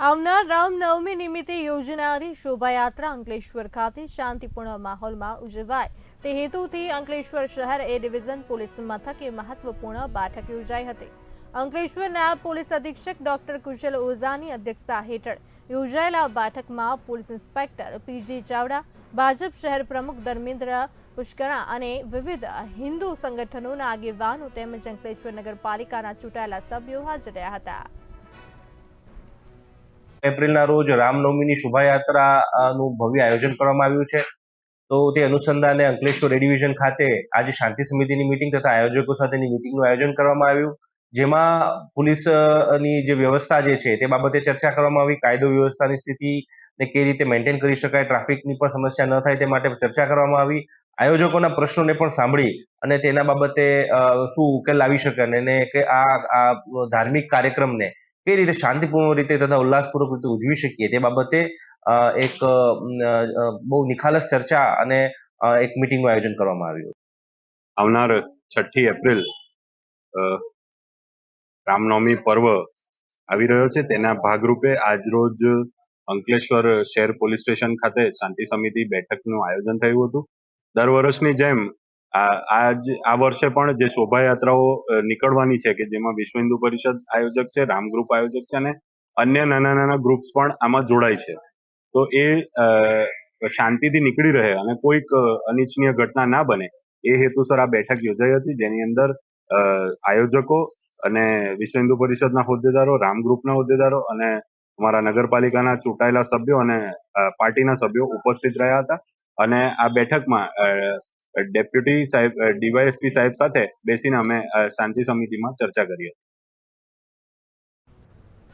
આવનાર રામનવમી નિમિત્તે યોજનારી શોભાયાત્રા અંકલેશ્વર ખાતે શાંતિપૂર્ણ માહોલમાં ઉજવાય. તે હેતુથી અંકલેશ્વર શહેર એ ડિવિઝન પોલીસ મથકે મહત્વપૂર્ણ બેઠક યોજાઈ હતી. અંકલેશ્વર નાયબ પોલીસ અધિક્ષક ડોક્ટર કુશલ ઓઝાની અધ્યક્ષતા હેઠળ યોજાયેલા બેઠકમાં police inspector P G Chavda, Bhajap શહેર પ્રમુખ ધર્મેન્દ્ર પુષ્કણા અને વિવિધ હિન્દુ સંગઠનોના આગેવાનો તેમજ અંકલેશ્વર નગરપાલિકાના ચૂંટાયેલા સભ્યો હાજર રહ્યા હતા. એપ્રિલના રોજ રામનવમીની શોભાયાત્રાનું ભવ્ય આયોજન કરવામાં આવ્યું છે. તો તે અનુસંધાને અંકલેશ્વર એ ડિવિઝન ખાતે આજે શાંતિ સમિતિની મિટિંગ તથા આયોજકો સાથેની મિટિંગનું આયોજન કરવામાં આવ્યું. જેમાં પોલીસની જે વ્યવસ્થા જે છે તે બાબતે ચર્ચા કરવામાં આવી. કાયદો વ્યવસ્થાની સ્થિતિ ને કઈ રીતે મેન્ટેન કરી શકાય ટ્રાફિકની પણ સમસ્યા ન થાય તે માટે ચર્ચા કરવામાં આવી. આયોજકોના પ્રશ્નોને પણ સાંભળી અને તેના બાબતે શું ઉકેલ લાવી શકે અને કે આ ધાર્મિક કાર્યક્રમને કઈ રીતે શાંતિપૂર્ણ રીતે તથા ઉલ્લાસપૂર્વક રીતે ઉજવી શકીએ તે બાબતે એક બહુ નિખાલસ ચર્ચા અને એક મિટિંગનું આયોજન કરવામાં આવ્યું. આવનાર છઠ્ઠી એપ્રિલ રામનવમી પર્વ આવી રહ્યો છે. તેના ભાગરૂપે આજરોજ અંકલેશ્વર શહેર પોલીસ સ્ટેશન ખાતે શાંતિ સમિતિ બેઠકનું આયોજન થયું હતું. દર વર્ષની જેમ આ આજ આ વર્ષે પણ જે શોભાયાત્રાઓ નીકળવાની છે કે જેમાં વિશ્વ હિન્દુ પરિષદ આયોજક છે, રામ ગ્રુપ આયોજક છે અને અન્ય નાના નાના ગ્રુપ્સ પણ આમાં જોડાય છે. તો એ શાંતિથી નીકળી રહે અને કોઈક અનિચ્છનીય ઘટના ના બને, એ હેતુસર આ બેઠક યોજાઈ હતી જેની અંદર આયોજકો અને વિશ્વ હિન્દુ પરિષદના હોદ્દેદારો, રામ ગ્રુપના હોદ્દેદારો અને અમારા નગરપાલિકાના ચૂંટાયેલા સભ્યો અને પાર્ટીના સભ્યો ઉપસ્થિત રહ્યા હતા. અને આ બેઠકમાં ડેપ્યુટી સાહેબ ડીવાયએસપી સાહેબ સાથે બેસીને અમે શાંતિ સમિતિમાં ચર્ચા કરી હતી